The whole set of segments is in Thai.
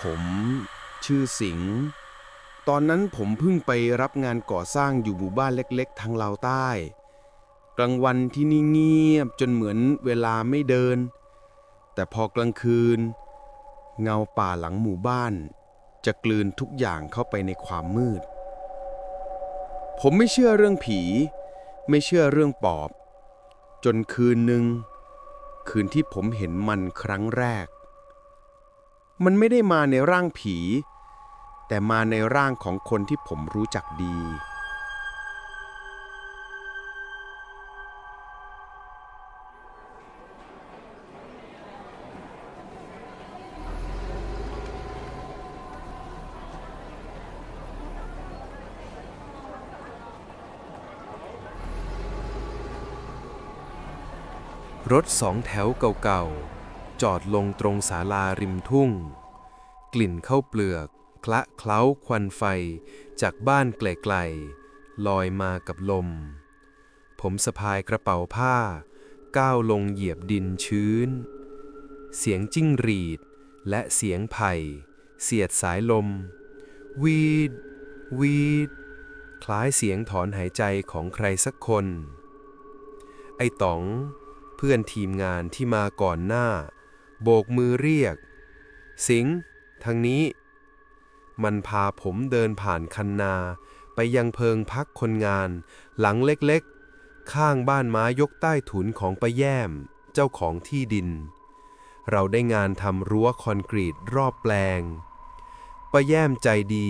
ผมชื่อสิงห์ตอนนั้นผมเพิ่งไปรับงานก่อสร้างอยู่หมู่บ้านเล็ก ๆ ทางลาวใต้ กลางวันที่นี่เงียบจนเหมือนเวลาไม่เดิน แต่พอกลางคืน เงาป่าหลังหมู่บ้าน จะกลืนทุกอย่างเข้าไปในความมืด ผมไม่เชื่อเรื่องผี ไม่เชื่อเรื่องปอบ จนคืนหนึ่งคืนที่ผมเห็นมันครั้งแรก มันไม่ได้มาในร่างผี แต่มาในร่างของคนที่ผมรู้จักดี รถสองแถวเก่าๆ จอดลงตรงศาลาริมทุ่ง กลิ่นข้าวเปลือก คละเคล้าควันไฟจากบ้านไกลๆลอยมากับลม ผมสะพายกระเป๋าผ้า ก้าวลงเหยียบดินชื้น เสียงจิ้งหรีด และเสียงไผ่เสียดสายลม วีด วีด คล้ายเสียงถอนหายใจของใครสักคน ไอ้ต๋อง เพื่อนทีมงานที่มาก่อนหน้า โบกมือเรียก สิงห์ทางนี้ มันพาผมเดินผ่านคันนา ไปยังเพิงพักคนงาน หลังเล็กๆ ข้างบ้านไม้ยกใต้ถุนของป้าแย้ม เจ้าของที่ดิน เราได้งานทำรั้วคอนกรีตรอบแปลงป้าแย้มใจดี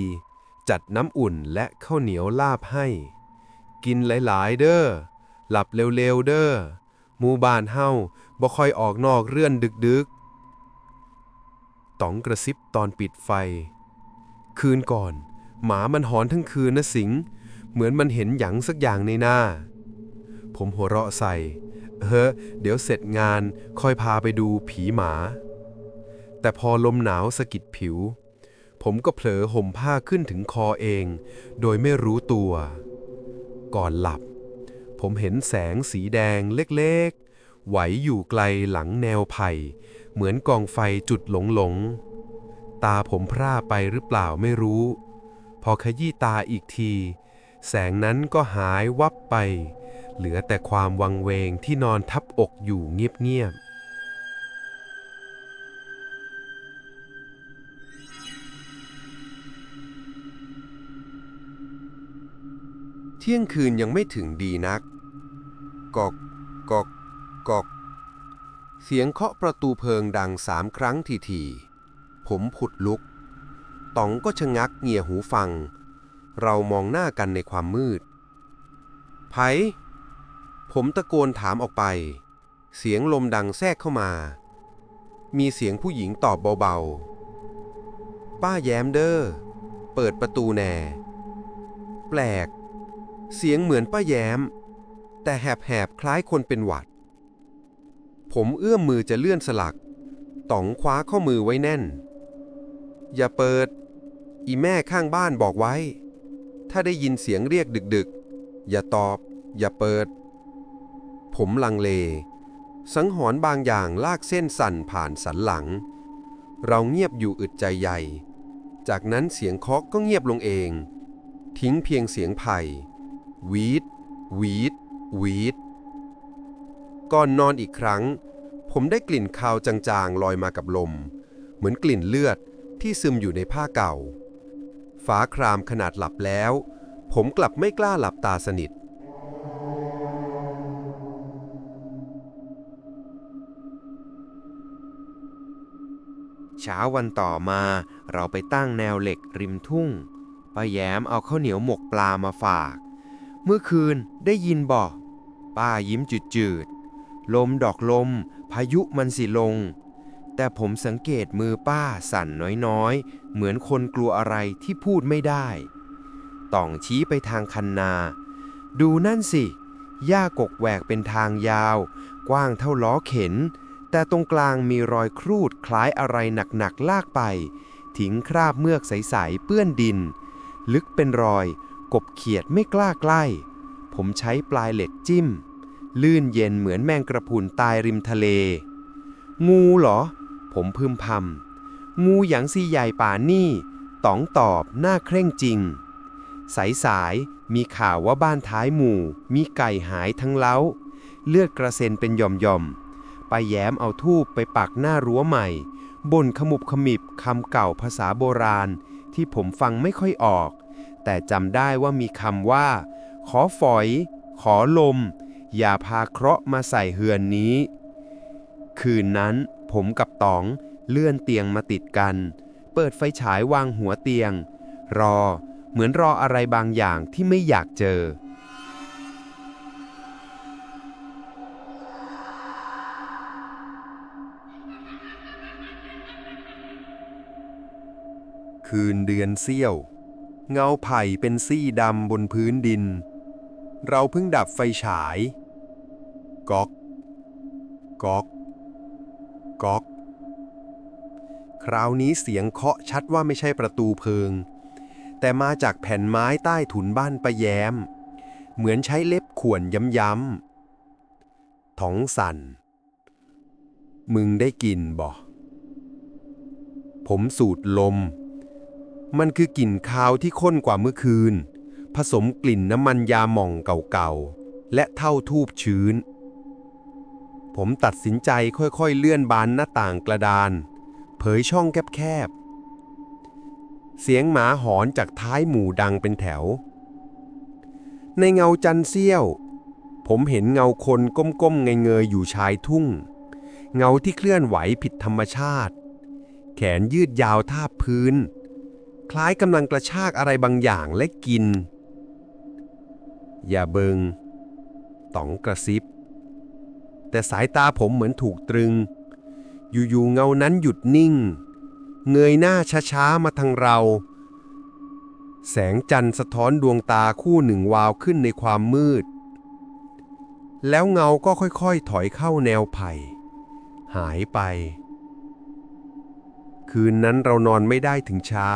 จัดน้ำอุ่นและข้าวเหนียวลาบให้ กินหลายๆ เด้อหลับเร็วๆเด้อหมู่บ้านเฮาบ่ค่อยออกนอกเรื่อนดึกๆ ต๋องกระซิบตอนปิดไฟ คืนก่อน หมามันหอนทั้งคืนนะสิง เหมือนมันเห็นหยังสักอย่างในหน้า ผมหัวเราะใส่เออเดี๋ยวเสร็จงานค่อยพาไปดูผีหมา แต่พอลมหนาวสะกิดผิว ผมก็เผลอห่มผ้าขึ้นถึงคอเอง โดยไม่รู้ตัว ก่อนหลับ ผมเห็นแสงสีแดงเล็กๆ ไหวอยู่ไกลหลังแนวไผ่ เหมือนกองไฟจุดหลงๆตาผมพร่าไปหรือเปล่าไม่รู้ พอขยี้ตาอีกที แสงนั้นก็หายวับไป เหลือแต่ความวังเวงที่นอนทับอกอยู่เงียบๆเที่ยงคืนยังไม่ถึงดีนัก กอก กอก กอก เสียงเคาะประตูเพิงดังสามครั้งทีๆผมผุดลุกต๋องก็ชะงักเงี่ยหูฟัง เรามองหน้ากันในความมืด ไผ ผมตะโกนถามออกไป เสียงลมดังแทรกเข้ามา มีเสียงผู้หญิงตอบเบาๆ ป้าแย้มเด้อ เปิดประตูแน่ แปลก เสียงเหมือนป้าแย้ม แต่แหบๆคล้ายคนเป็นหวัด ผมเอื้อมมือจะเลื่อนสลักต๋องคว้าข้อมือไว้แน่น อย่าเปิด อีแม่ข้างบ้านบอกไว้ ถ้าได้ยินเสียงเรียกดึกๆ อย่าตอบ อย่าเปิด ผมลังเล สังหรณ์บางอย่างลากเส้นสั่นผ่านสันหลัง เราเงียบอยู่อึดใจใหญ่ จากนั้นเสียงเคาะก็เงียบลงเอง ทิ้งเพียงเสียงไผ่วีดวีดวีด ก่อนนอนอีกครั้ง ผมได้กลิ่นคาวจางๆ ลอยมากับลม เหมือนกลิ่นเลือดที่ซึมอยู่ในผ้าเก่า ฟ้าครามขนาดหลับแล้ว ผมกลับไม่กล้าหลับตาสนิท เช้าวันต่อมาเราไปตั้งแนวเหล็กริมทุ่งป้าแย้มเอาข้าวเหนียวหมกปลามาฝาก เมื่อคืนได้ยินบอกป้ายิ้มจืดๆ ลมดอกลม พายุมันสิลง แต่ผมสังเกตมือป้าสั่นน้อยๆ เหมือนคนกลัวอะไรที่พูดไม่ได้ ต่องชี้ไปทางคันนา ดูนั่นสิ หญ้ากกแหวกเป็นทางยาว กว้างเท่าล้อเข็น แต่ตรงกลางมีรอยครูดคล้ายอะไรหนักๆลากไป ทิ้งคราบเมือกใสๆเปื้อนดิน ลึกเป็นรอย กบเขียดไม่กล้าใกล้ ผมใช้ปลายเหล็กจิ้ม ลื่นเย็นเหมือนแมงกระพุนตายริมทะเล งูเหรอ ผมพึมพำงูหยางซีใหญ่ป่านี่ต๋องตอบหน้าเคร่งจริง สายสายมีข่าวว่าบ้านท้ายหมู่ มีไก่หายทั้งเล้า เลือดกระเซ็นเป็นหย่อมๆไปแย้มเอาทูบไปปักหน้ารั้วใหม่บนขมุบขมิบคำเก่าภาษาโบราณ ที่ผมฟังไม่ค่อยออก แต่จำได้ว่ามีคำว่า ขอฝอย ขอลม อย่าพาเคราะห์มาใส่เฮือนนี้ คืนนั้นผมกับต๋องเลื่อนเตียงมาติดกัน เปิดไฟฉายวางหัวเตียง รอเหมือนรออะไรบางอย่างที่ไม่อยากเจอ คืนเดือนเสี้ยว เงาไผ่เป็นซี่ดำบนพื้นดิน เราเพิ่งดับไฟฉาย ก๊อกก๊อกก๊อก คราวนี้เสียงเคาะชัดว่าไม่ใช่ประตูเพิง แต่มาจากแผ่นไม้ใต้ถุนบ้านประแยม เหมือนใช้เล็บข่วนย้ำๆท้องสั่น มึงได้กลิ่นบ่ผมสูดลม มันคือกลิ่นคาวที่ข้นกว่าเมื่อคืน ผสมกลิ่นน้ำมันยาหม่องเก่าๆ และเท่าทูบชื้น ผมตัดสินใจค่อยๆ เลื่อนบานหน้าต่างกระดาน เผยช่องแคบๆ เสียงหมาหอนจากท้ายหมู่ดังเป็นแถว ในเงาจันเสี้ยว ผมเห็นเงาคนก้มๆ เงยๆ อยู่ชายทุ่ง เงาที่เคลื่อนไหวผิดธรรมชาติ แขนยืดยาวทาบพื้นคล้ายกำลังกระชากอะไรบางอย่างและกิน อย่าเบิงต๋องกระซิบ แต่สายตาผมเหมือนถูกตรึง อยู่ๆเงานั้นหยุดนิ่ง เงยหน้าช้าๆมาทางเรา แสงจันทร์สะท้อนดวงตาคู่หนึ่งวาวขึ้นในความมืด แล้วเงาก็ค่อยๆถอยเข้าแนวไผ่ หายไป คืนนั้นเรานอนไม่ได้ถึงเช้า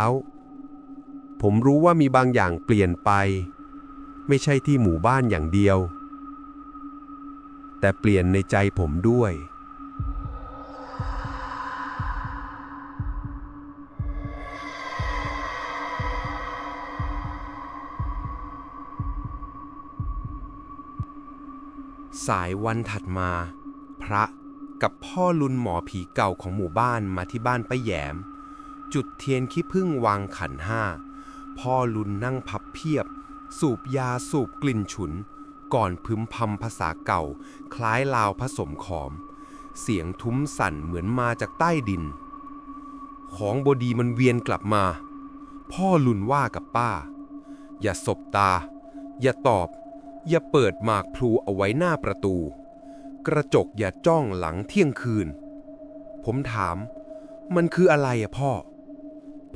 ผมรู้ว่ามีบางอย่างเปลี่ยนไป ไม่ใช่ที่หมู่บ้านอย่างเดียว แต่เปลี่ยนในใจผมด้วย สายวันถัดมา พระกับพ่อลุนหมอผีเก่าของหมู่บ้านมาที่บ้านป้าแยม จุดเทียนขี้ผึ้งวางขันห้า พ่อลุนนั่งพับเพียบ สูบยาสูบกลิ่นฉุน ก่อนพึมพำภาษาเก่า คล้ายลาวผสมขอม เสียงทุ้มสั่นเหมือนมาจากใต้ดิน ของบดีมันเวียนกลับมา พ่อลุนว่ากับป้า อย่าสบตา อย่าตอบ อย่าเปิดหมากพลูเอาไว้หน้าประตู กระจกอย่าจ้องหลังเที่ยงคืน ผมถาม มันคืออะไรอะพ่อ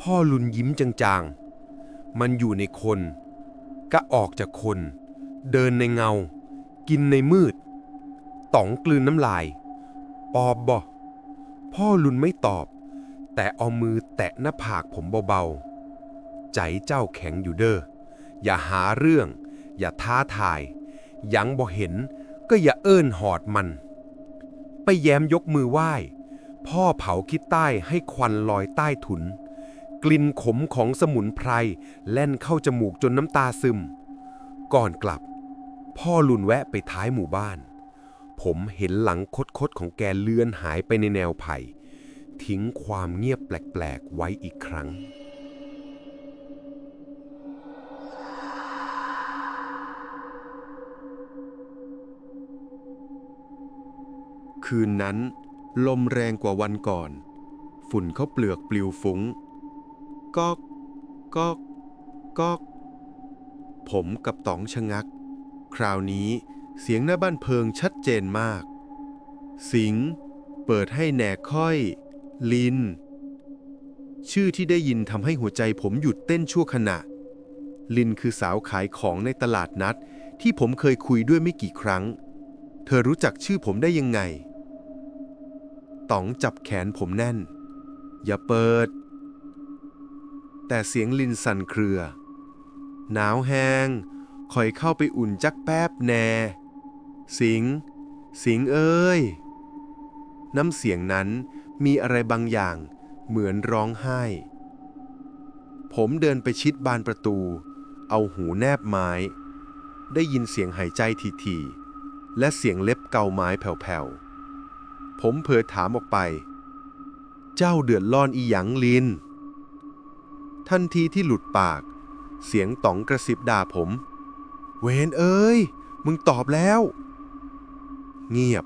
พ่อลุนยิ้มจางๆ มันอยู่ในคน ก็ออกจากคน เดินในเงา กินในมืดต๋องกลืนน้ำลาย ปอบบ่พ่อลุนไม่ตอบ แต่เอามือแตะหน้าผากผมเบาๆ ใจเจ้าแข็งอยู่เด้อ อย่าหาเรื่อง อย่าท้าทาย ยังบ่เห็นก็อย่าเอิ้นหอดมัน ไปแย้มยกมือไหว้ พ่อเผาคิดใต้ให้ควันลอยใต้ถุน กลิ่นขมของสมุนไพรแล่นเข้าจมูกจนน้ำตาซึม ก่อนกลับ พ่อลุนแวะไปท้ายหมู่บ้าน ผมเห็นหลังคดๆของแกเลือนหายไปในแนวไผ่ ทิ้งความเงียบแปลกๆไว้อีกครั้ง คืนนั้น ลมแรงกว่าวันก่อน ฝุ่นเข้าเปลือกปลิวฟุง้ง ก๊อกก๊อกก๊อกผมกับต๋องชะงัก คราวนี้เสียงหน้าบ้านเพิงชัดเจนมาก สิงเปิดให้แหนค่อย ลิน ชื่อที่ได้ยินทำให้หัวใจผมหยุดเต้นชั่วขณะ ลินคือสาวขายของในตลาดนัด ที่ผมเคยคุยด้วยไม่กี่ครั้ง เธอรู้จักชื่อผมได้ยังไงต๋องจับแขนผมแน่น อย่าเปิด แต่เสียงลินสั่นเครือ หนาวแหงคอยเข้าไปอุ่นจักแป๊บแน่ สิง สิงเอ้ย น้ำเสียงนั้นมีอะไรบางอย่างเหมือนร้องไห้ ผมเดินไปชิดบานประตู เอาหูแนบไม้ ได้ยินเสียงหายใจทีๆ และเสียงเล็บเกาไม้แผ่วๆ ผมเผยถามออกไป เจ้าเดือดร้อนอีหยังลิน ทันทีที่หลุดปาก เสียงต๋องกระซิบด่าผม เวนเอ้ย มึงตอบแล้ว เงียบ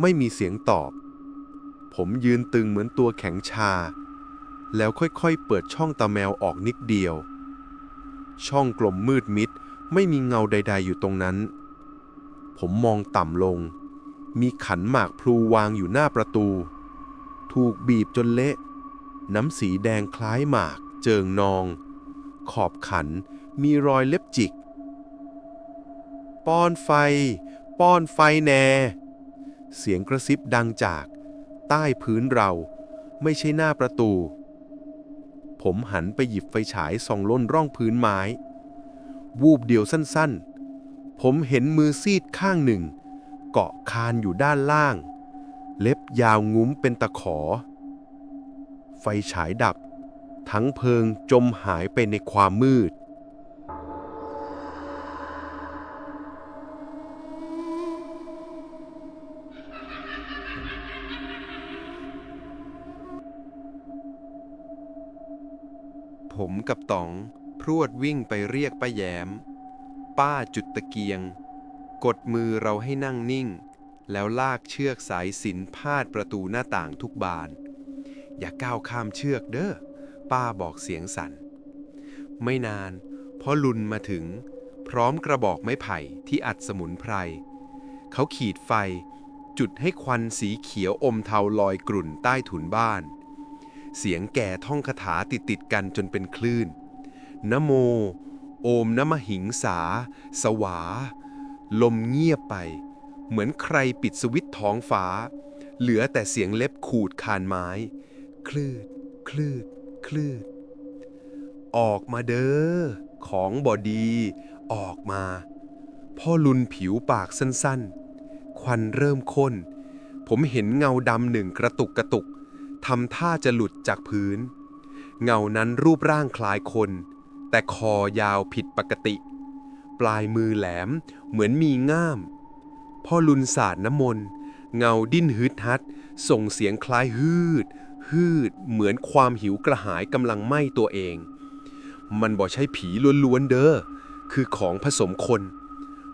ไม่มีเสียงตอบ ผมยืนตึงเหมือนตัวแข็งชา แล้วค่อยๆ เปิดช่องตาแมวออกนิดเดียว ช่องกลมมืดมิด ไม่มีเงาใด ๆ อยู่ตรงนั้น ผมมองต่ำลง มีขันหมากพลูวางอยู่หน้าประตู ถูกบีบจนเละน้ำสีแดงคล้ายหมาก เจิงนอง ขอบขัน มีรอยเล็บจิก ป้อนไฟ ป้อนไฟแน่ เสียงกระซิบดังจาก ใต้พื้นเรา ไม่ใช่หน้าประตู ผมหันไปหยิบไฟฉายส่องล้นร่องพื้นไม้ วูบเดียวสั้นๆ ผมเห็นมือซีดข้างหนึ่ง เกาะคานอยู่ด้านล่าง เล็บยาวงุ้มเป็นตะขอ ไฟฉายดับ ทั้งเพลิงจมหายไปในความมืด ผมกับต๋อง พรวดวิ่งไปเรียกป้าแยม ป้าจุดตะเกียง กดมือเราให้นั่งนิ่ง แล้วลากเชือกสายสินพาดประตูหน้าต่างทุกบาน อย่าก้าวข้ามเชือกเด้อ ป้าบอกเสียงสัน่น ไม่นานพอลุนมาถึง พร้อมกระบอกไม้ไผ่ที่อัดสมุนไพร เขาขีดไฟ จุดให้ควันสีเขียวอมเทาลอยกลุ่นใต้ถุนบ้าน เสียงแก่ท่องคาถาติดติดกันจนเป็นคลื่นนโม โอมนมหิงสา สวา ลมเงียบไป เหมือนใครปิดสวิตช์ท้องฟ้า เหลือแต่เสียงเล็บขูดคานไม้ คลืด คลืด คลืด ออกมาเด้อ ของบอดี ออกมา พ่อลุนผิวปากสั้นๆ ควันเริ่มข้น ผมเห็นเงาดำหนึ่งกระตุกกระตุกทำท่าจะหลุดจากพื้น เงานั้นรูปร่างคล้ายคน แต่คอยาวผิดปกติ ปลายมือแหลมเหมือนมีง่าม พ่อลุนสาดน้ำมนต์ เงาดิ้นฮึดฮัด ส่งเสียงคล้ายฮืด ฮืด เหมือนความหิวกระหายกำลังไหม้ตัวเอง มันบอกใช่ผีล้วนๆเด้อ คือของผสมคน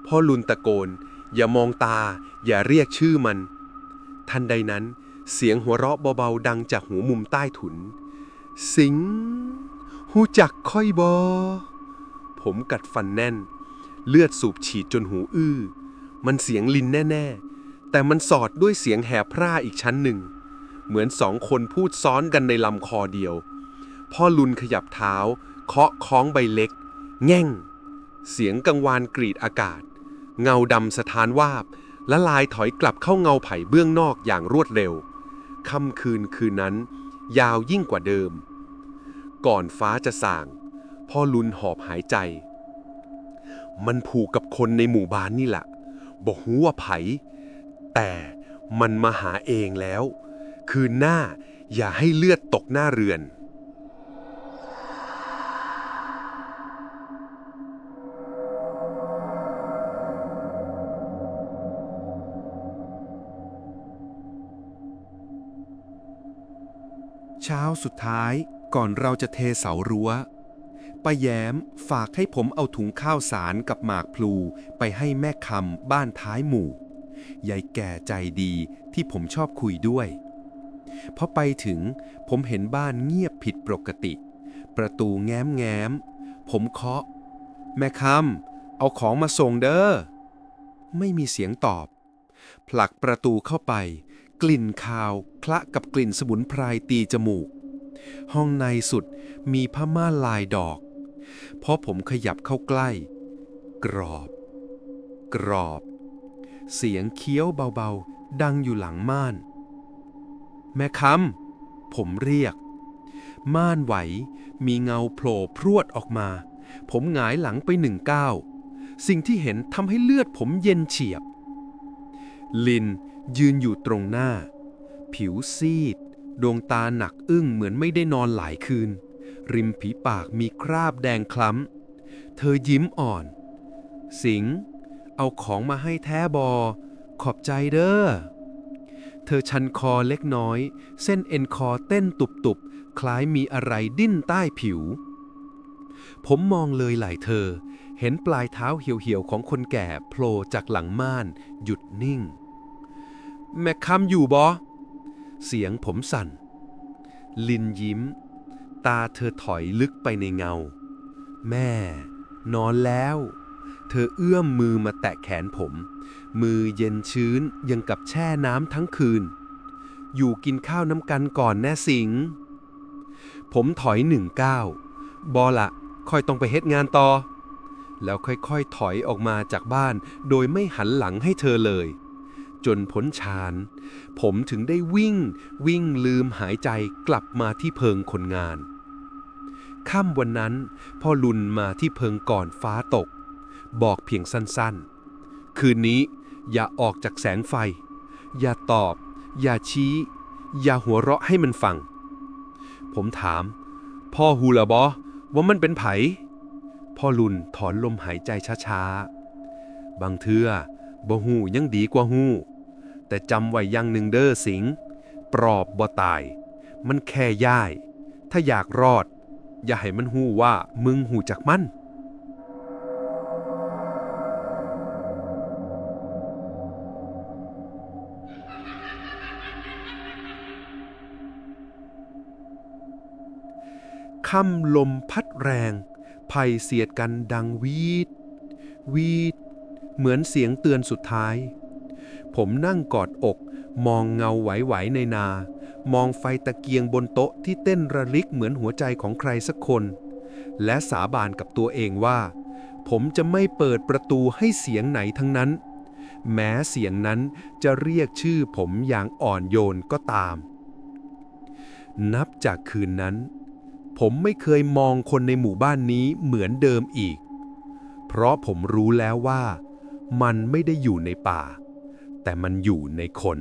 พ่อลุนตะโกน อย่ามองตา อย่าเรียกชื่อมัน ทันใดนั้นเสียงหัวเราะเบาๆดังจากหูมุมใต้ถุน สิงหูจักค่อยบอ ผมกัดฟันแน่น เลือดสูบฉีดจนหูอื้อ มันเสียงลินแน่ ๆ แต่มันสอดด้วยเสียงแหบพร่าอีกชั้นหนึ่ง เหมือนสองคนพูดซ้อนกันในลำคอเดียว พ่อลุนขยับเท้า เคาะค้องใบเล็ก แง่ง เสียงกังวานกรีดอากาศ เงาดำสะท้านวาบ และลายถอยกลับเข้าเงาไผ่เบื้องนอกอย่างรวดเร็ว ค่ำคืนคืนนั้น ยาวยิ่งกว่าเดิม ก่อนฟ้าจะส่าง พ่อลุนหอบหายใจ มันผูกกับคนในหมู่บ้านนี่แหละบอกหูว่าไผ แต่มันมาหาเองแล้ว คืนหน้าอย่าให้เลือดตกหน้าเรือน เช้าสุดท้ายก่อนเราจะเทเสารั้วป้าแย้มฝากให้ผมเอาถุงข้าวสารกับหมากพลูไปให้แม่คำบ้านท้ายหมู่ ยายแก่ใจดีที่ผมชอบคุยด้วย พอไปถึงผมเห็นบ้านเงียบผิดปกติ ประตูแง้มแง้ม ผมเคาะ แม่คำเอาของมาส่งเด้อ ไม่มีเสียงตอบ ผลักประตูเข้าไป กลิ่นคาว คละกับกลิ่นสมุนไพรตีจมูก ห้องในสุดมีผ้าม่านลายดอก พอผมขยับเข้าใกล้ กรอบ กรอบ เสียงเคี้ยวเบาๆ ดังอยู่หลังม่าน แม่คำผมเรียก ม่านไหว มีเงาโผล่พรวดออกมา ผมหงายหลังไปหนึ่งก้าวสิ่งที่เห็นทำให้เลือดผมเย็นเฉียบ ลินยืนอยู่ตรงหน้า ผิวซีด ดวงตาหนักอึ้งเหมือนไม่ได้นอนหลายคืน ริมผีปากมีคราบแดงคล้ำ เธอยิ้มอ่อน สิง เอาของมาให้แท้บอ ขอบใจเด้อ เธอชันคอเล็กน้อย เส้นเอ็นคอเต้นตุบๆ คล้ายมีอะไรดิ้นใต้ผิว ผมมองเลยไหล่เธอ เห็นปลายเท้าเหี่ยวๆ ของคนแก่โผล่จากหลังม่าน หยุดนิ่ง แม่คำอยู่บอเสียงผมสั่น ลินยิ้ม ตาเธอถอยลึกไปในเงา แม่ นอนแล้ว เธอเอื้อมมือมาแตะแขนผม มือเย็นชื้นยังกับแช่น้ำทั้งคืน อยู่กินข้าวน้ำกันก่อนแน่สิง ผมถอยหนึ่งก้าวบอละค่อยต้องไปเฮ็ดงานต่อ แล้วค่อยๆถอยออกมาจากบ้านโดยไม่หันหลังให้เธอเลย จนพ้นชานผมถึงได้วิ่ง วิ่งลืมหายใจกลับมาที่เพิงคนงานค่ำวันนั้นพ่อลุนมาที่เพิงก่อนฟ้าตก บอกเพียงสั้นๆ คืนนี้อย่าออกจากแสงไฟ อย่าตอบ อย่าชี้ อย่าหัวเราะให้มันฟัง ผมถาม พ่อฮูละบอว่ามันเป็นไผ พ่อลุนถอนลมหายใจช้าๆ บางเทื่อบ่ฮูยังดีกว่าฮูแต่จำไว้อยังหนึ่งเด้อสิง ปรอบบ่ตาย มันแค่ย่าย ถ้าอยากรอด อย่าให้มันฮู้ว่ามึงหูจักมัน ค่ำลมพัดแรง ไผ่เสียดกันดังวีด วีด เหมือนเสียงเตือนสุดท้าย ผมนั่งกอดอก มองเงาไหวๆในนา มองไฟตะเกียงบนโต๊ะที่เต้นระลิกเหมือนหัวใจของใครสักคน และสาบานกับตัวเองว่า ผมจะไม่เปิดประตูให้เสียงไหนทั้งนั้น แม้เสียงนั้นจะเรียกชื่อผมอย่างอ่อนโยนก็ตามนับจากคืนนั้น ผมไม่เคยมองคนในหมู่บ้านนี้เหมือนเดิมอีก เพราะผมรู้แล้วว่า มันไม่ได้อยู่ในป่า แต่มันอยู่ในคน